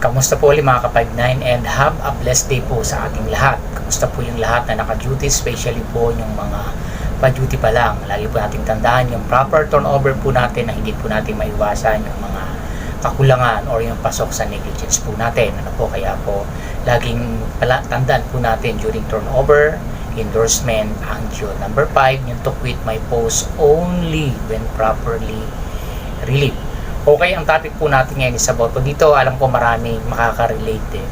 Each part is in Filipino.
Kamusta po ulit mga kapag-9 and have a blessed day po sa ating lahat. Kamusta po yung lahat na naka-duty, especially po yung mga pa-duty pa lang. Lagi po natin tandaan yung proper turnover po natin na hindi po natin maiwasan yung mga kakulangan or yung pasok sa negligence po natin. Ano po kaya po laging pala, tandaan po natin during turnover, endorsement, ang due. Number 5, yung to quit my post only when properly relieved. Okay, ang topic po natin ngayon is about po dito. Alam ko marami makaka-relate eh.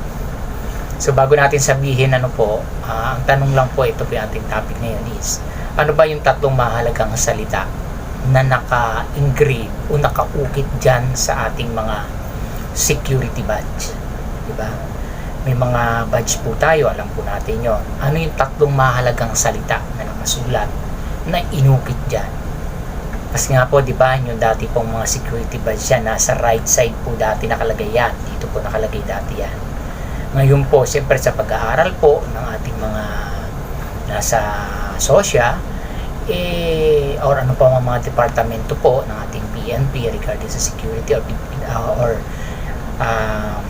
So bago natin sabihin ano po, ah, ang tanong lang po ito po yung ating topic ngayon is ano ba yung tatlong mahalagang salita na naka-engrave o nakaukit dyan sa ating mga security badge. Diba? May mga badge po tayo, alam po natin yon. Ano yung tatlong mahalagang salita na nakasulat na inukit dyan? Kasi nga po, di ba, yung dati pong mga security badge yan, nasa right side po dati nakalagay yan. Dito po nakalagay dati yan. Ngayon po, siyempre sa pag-aaral po ng ating mga nasa sosya, eh, or ano pa mga, departamento po ng ating PNP regarding sa security or, uh, or um,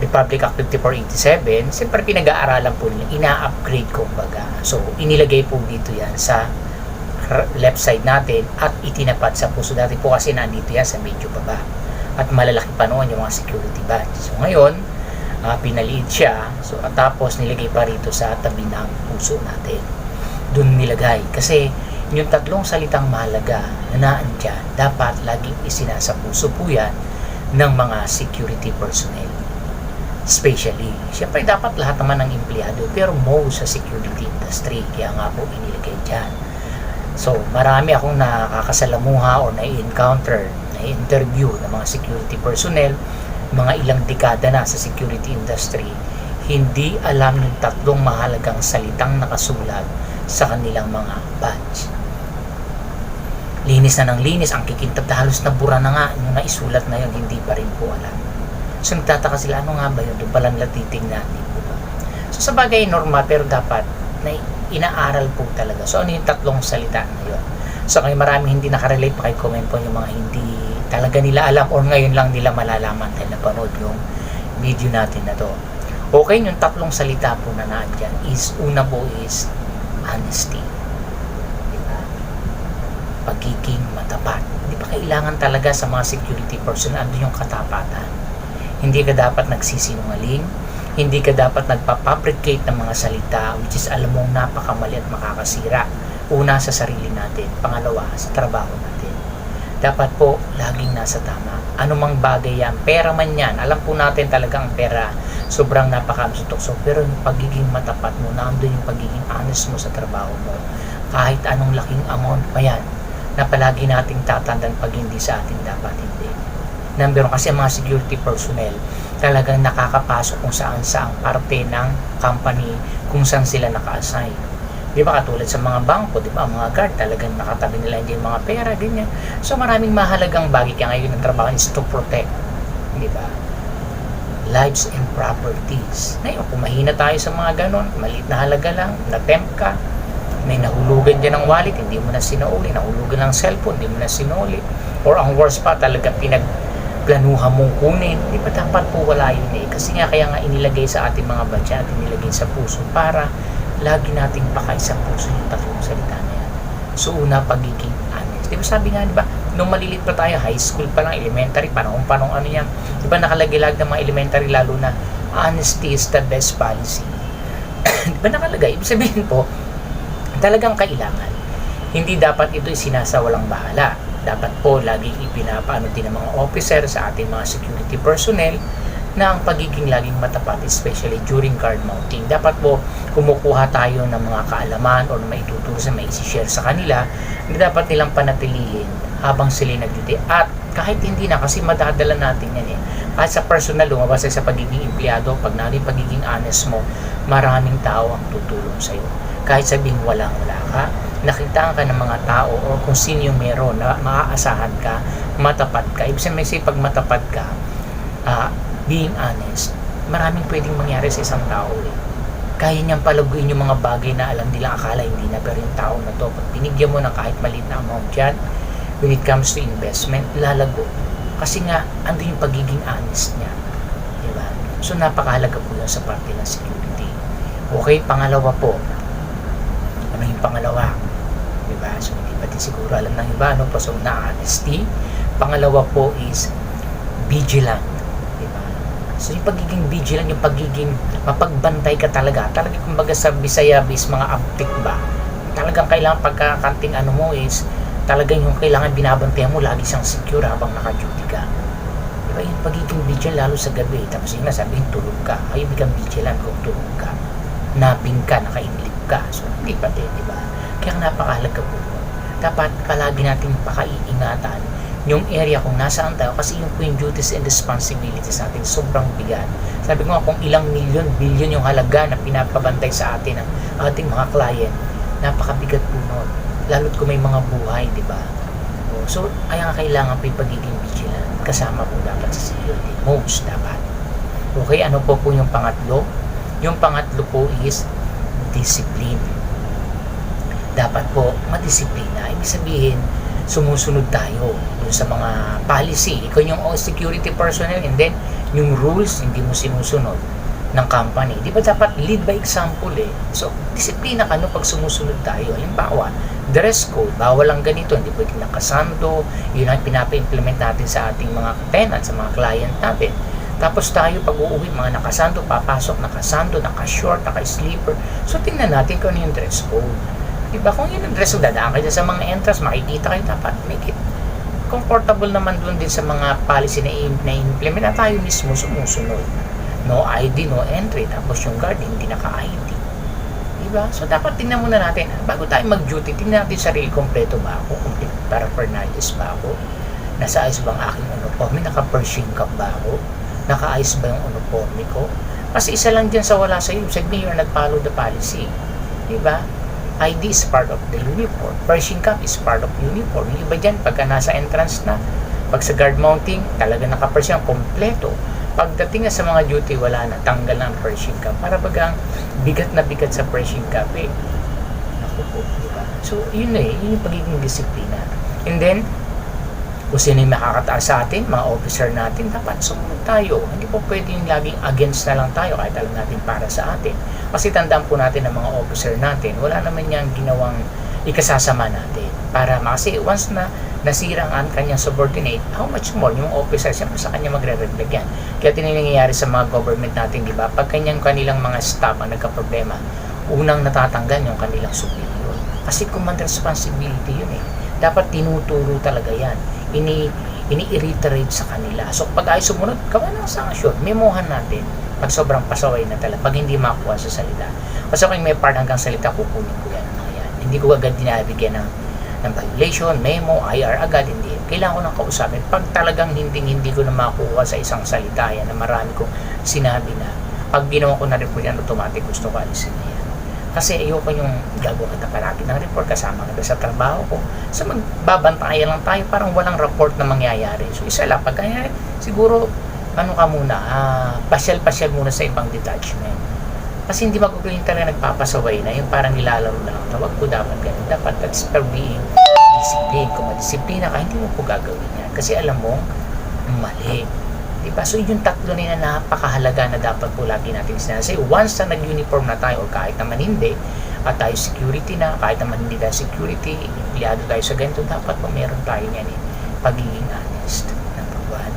Republic Act 5487, siyempre pinag-aaralan po nila, ina-upgrade kumbaga. So, inilagay po dito yan sa left side natin at itinapat sa puso. Dati po kasi nandito yan sa medyo baba. At malalaki pa noon yung mga security badge. So, ngayon, uh, pinaliit siya. So, at tapos nilagay pa rito sa tabi ng puso natin. Doon nilagay. Kasi yung tatlong salitang mahalaga na naandyan, dapat laging isinasa puso po yan ng mga security personnel. Especially, syempre dapat lahat naman ng empleyado, pero most sa security industry, kaya nga po inilagay dyan. So, marami akong nakakasalamuha o na-encounter, na-interview ng mga security personnel, mga ilang dekada na sa security industry, hindi alam yung tatlong mahalagang salitang nakasulat sa kanilang mga badge. Linis na ng linis, ang kikintab na halos na bura na nga, yung naisulat na yun, hindi pa rin po alam. So nagtataka sila, ano nga ba yun? Doon pala nila titingnan, di po ba? So sa bagay, normal, pero dapat na inaaral po talaga. So ano yung tatlong salita na yun? So kaya maraming hindi nakarelate pa kay comment po yung mga hindi talaga nila alam or ngayon lang nila malalaman dahil napanood yung video natin na to. Okay, yung tatlong salita po na naandyan is, una po is honesty. Diba? Pagiging matapat. Di ba kailangan talaga sa mga security person ano yung katapatan? Hindi ka dapat nagsisinungaling, hindi ka dapat nagpapabricate ng mga salita which is alam mong napakamali at makakasira. Una sa sarili natin, pangalawa sa trabaho natin. Dapat po laging nasa tama. Anumang bagay yan, pera man yan, alam po natin talagang pera sobrang napakamusutokso pero yung pagiging matapat mo, nandun yung pagiging honest mo sa trabaho mo. Kahit anong laking amount pa yan, na palagi nating tatandaan pag hindi sa atin dapat hindi number kasi ang mga security personnel talagang nakakapasok kung saan saang parte ng company kung saan sila naka-assign. Di ba katulad sa mga bangko, di ba, mga guard talagang nakatabi nila yung mga pera, ganyan. So maraming mahalagang bagay kaya ngayon ang trabaho is to protect, di ba? Lives and properties. Ngayon, kung mahina tayo sa mga ganon, maliit na halaga lang, na-tempt ka, may nahulugan dyan ng wallet, hindi mo na sinauli, nahulugan ng cellphone, hindi mo na sinuli. Or ang worst pa, talaga pinag planuhan mong kunin, di ba dapat po wala yun eh. Kasi nga kaya nga inilagay sa ating mga budget at inilagay sa puso para lagi nating pakay sa puso yung tatlong salita na yan. So una, pagiging honest. Di ba sabi nga, di ba, nung malilit pa tayo, high school pa lang, elementary, panahon panong ano yan. Di ba nakalagay lag ng mga elementary lalo na honesty is the best policy. di ba nakalagay? Ibig sabihin po, talagang kailangan. Hindi dapat ito sinasawalang bahala dapat po laging ipinapaano din ng mga officer sa ating mga security personnel na ang pagiging laging matapat, especially during card mounting. Dapat po kumukuha tayo ng mga kaalaman o may ituturo sa may isi-share sa kanila na dapat nilang panatilihin habang sila nag-duty. At kahit hindi na, kasi madadala natin yan eh. Kahit sa personal, lumabas sa pagiging empleyado, pag narin pagiging honest mo, maraming tao ang tutulong sa'yo. Kahit sabing walang-wala ka, nakita ka ng mga tao o kung sino yung meron na maaasahan ka, matapat ka. Ibig sabihin, pag matapat ka, uh, being honest, maraming pwedeng mangyari sa isang tao eh. Kaya niyang palaguin yung mga bagay na alam nila akala hindi na pero yung tao na to, pag binigyan mo ng kahit maliit na amount dyan, when it comes to investment, lalago. Kasi nga, ando yung pagiging honest niya. So napakahalaga po yun sa parte ng security. Okay, pangalawa po. Pangalawa? Diba? So hindi pa din siguro alam ng iba, no? So na honesty. Pangalawa po is vigilant. Diba? So yung pagiging vigilant, yung pagiging mapagbantay ka talaga. Talaga kumbaga sa Bisaya is mga uptick ba? Talagang kailangan pagkakanting ano mo is talagang yung kailangan binabantayan mo lagi siyang secure habang naka-duty ka. Diba yung pagiging vigilant lalo sa gabi. Tapos yung nasabihin tulog ka. Ay, kang vigilant kung tulog ka. Naping ka, nakainlip ka. So, hindi pa din, di ba? Kaya napakahalaga po. yun. Dapat palagi natin pakaiingatan yung area kung nasaan tayo kasi yung po yung duties and responsibilities natin sobrang bigat. Sabi ko nga kung ilang milyon, bilyon yung halaga na pinapabantay sa atin ng ating mga client, napakabigat po nun. Lalo't kung may mga buhay, di ba? O, So, kaya nga kailangan po yung pagiging vigilant. Kasama po dapat sa security. Most dapat. Okay, ano po po yung pangatlo? Yung pangatlo po is discipline. Dapat po madisiplina. Ibig sabihin, sumusunod tayo dun sa mga policy. Ikaw yung security personnel and then yung rules hindi mo sinusunod ng company. Di ba dapat lead by example eh. So, disiplina ka no pag sumusunod tayo. Halimbawa, dress code, bawal ang ganito, hindi pwede nakasando, yun ang pinapa-implement natin sa ating mga tenants, sa mga client natin. Tapos tayo pag uuwi, mga nakasando, papasok, nakasando, nakashort, naka-sleeper. So, tingnan natin kung ano yung dress code. Diba? Kung yun ang dress code, dadaan kayo sa mga entrance, makikita kayo dapat make it comfortable naman dun din sa mga policy na, i- na tayo mismo sumusunod. No ID, no entry. Tapos yung guard, hindi naka-ID. Diba? So, dapat tingnan muna natin, bago tayo mag-duty, tingnan natin sarili, kompleto ba ako? Complete paraphernalias ba ako? Nasa ayos ba ang aking uniforme? Naka-Pershing cap ba ako? Naka-ayos ba yung uniforme ko? Kasi isa lang dyan sa wala sa iyo, sabi you're not follow the policy. Diba? ID is part of the uniform. Pershing cap is part of uniform. Yung iba dyan, pagka nasa entrance na, pag sa guard mounting, talaga naka-Pershing cap, kompleto. Pagdating na sa mga duty, wala na, tanggal na ang Pershing cap. Para bagang bigat na bigat sa Pershing cap eh. Ako po, diba? So, yun eh, yun yung pagiging disiplina. And then, kung sino yung makakataas sa atin, mga officer natin, dapat sumunod tayo. Hindi po pwede yung laging against na lang tayo kahit alam natin para sa atin. Kasi tandaan po natin ng mga officer natin, wala naman niyang ginawang ikasasama natin. Para kasi once na nasira ang kanyang subordinate, how much more yung officer, siyempre sa kanya magre-reflect yan. Kaya tinangyayari sa mga government natin, di ba? Pag kanyang kanilang mga staff ang nagka-problema, unang natatanggal yung kanilang superior. Kasi command responsibility yun eh. Dapat tinuturo talaga yan. Ini ini-reiterate sa kanila. So pag ay sumunod, gawa ng sanksyon, memohan natin. Pag sobrang pasaway na talaga, pag hindi makuha sa salita. Kasi kung may part hanggang salita, kukunin ko yan. Mga yan. Hindi ko agad dinabigyan ng, ng violation, memo, IR agad, hindi. Kailangan ko nang kausapin. Pag talagang hindi hindi ko na makuha sa isang salita yan na marami kong sinabi na, pag ginawa ko na report yan, automatic gusto ko alisin na. Kasi ayoko yung gagawa kita palagi ng report kasama kita sa trabaho ko. So magbabantayan lang tayo, parang walang report na mangyayari. So isa lang, pag kaya siguro, ano ka muna, ah, pasyal-pasyal muna sa ibang detachment. Kasi hindi magugulo yung talaga nagpapasaway na, yung parang nilalaro na lang. Tawag ko dapat ganun. Dapat that's per being discipline. Kung madisiplina ka, hindi mo po gagawin yan. Kasi alam mo, mali. Diba? So yung tatlo na yan, napakahalaga na dapat po lagi natin sinasay. Once na nag-uniform na tayo, o kahit naman hindi, at tayo security na, kahit naman hindi tayo security, empleyado tayo sa ganito, dapat po meron tayo yan eh. Pagiging honest. Number one.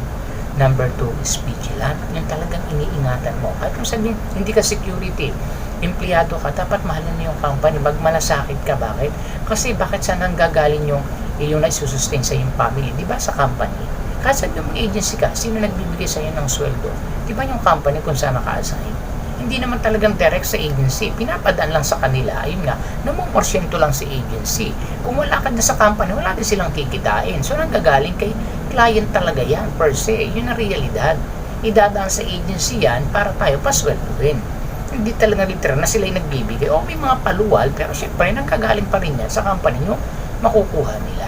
Number two is vigilant. Yung talagang iniingatan mo. Kahit kung sabihin, hindi ka security, empleyado ka, dapat mahalin mo yung company, magmalasakit ka. Bakit? Kasi bakit saan ang gagaling yung, yung na isusustain sa yung family? Di ba sa company? Kasi yung agency ka, sino nagbibigay sa'yo ng sweldo? Di ba yung company kung saan naka-assign? Hindi naman talagang direct sa agency. Pinapadaan lang sa kanila. Ayun nga, namumorsyento lang sa agency. Kung wala ka na sa company, wala din silang kikitain. So, nanggagaling kay client talaga yan per se. Yun ang realidad. Idadaan sa agency yan para tayo pasweldoin. Hindi talaga literal na sila yung nagbibigay. O may mga paluwal, pero syempre, nagkagaling pa rin yan sa company nyo, makukuha nila.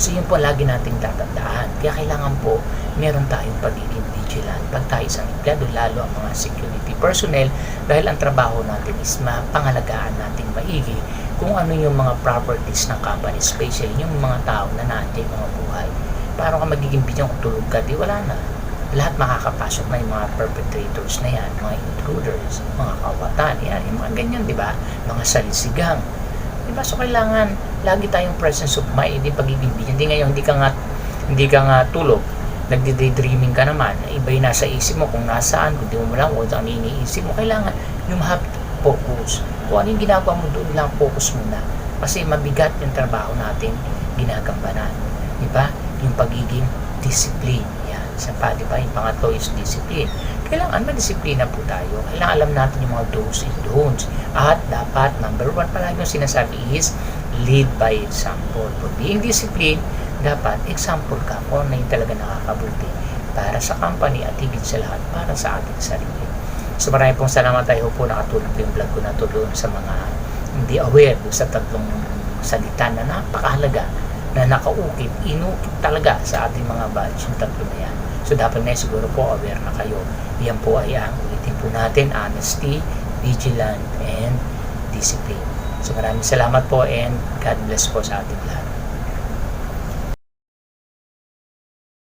So yun po lagi nating tatandaan. Kaya kailangan po meron tayong pagiging vigilant. Pag tayo isang empleyado, lalo ang mga security personnel, dahil ang trabaho natin is mapangalagaan nating maigi kung ano yung mga properties ng company, especially yung mga tao na nandiyan mga buhay. Para ka magiging bigyan kung tulog ka, di wala na. lahat makakapasok na yung mga perpetrators na yan, mga intruders, mga kawatan, yan, yung mga ganyan, di ba? Mga salisigang. Di ba? So, kailangan lagi tayong presence of mind, hindi pagiging busy. Hindi ngayon, hindi ka nga, hindi ka nga tulog, nagdi-daydreaming ka naman, iba yung nasa isip mo kung nasaan, kung di mo lang, kung ano iniisip mo, kailangan yung have to focus. Kung ano yung ginagawa mo doon lang, focus muna. Kasi mabigat yung trabaho natin, ginagambanan. Di ba? Yung pagiging discipline. Yan. Isa pa, di ba? Yung pangatlo is discipline. Kailangan madisiplina po tayo. Kailangan alam natin yung mga do's and don'ts. At dapat, number one palagi yung sinasabi is, lead by example. For being disciplined, dapat example ka kung ano yung talaga nakakabuti para sa company at higit sa lahat para sa ating sarili. So marami pong salamat tayo po nakatulong po yung vlog ko na doon sa mga hindi aware sa tatlong salita na napakahalaga na nakaukit, inukit talaga sa ating mga batch yung tatlo na yan. So dapat na siguro po aware na kayo. Yan po ay ang ulitin po natin, honesty, vigilant, and discipline. So maraming salamat po and God bless po sa ating lahat.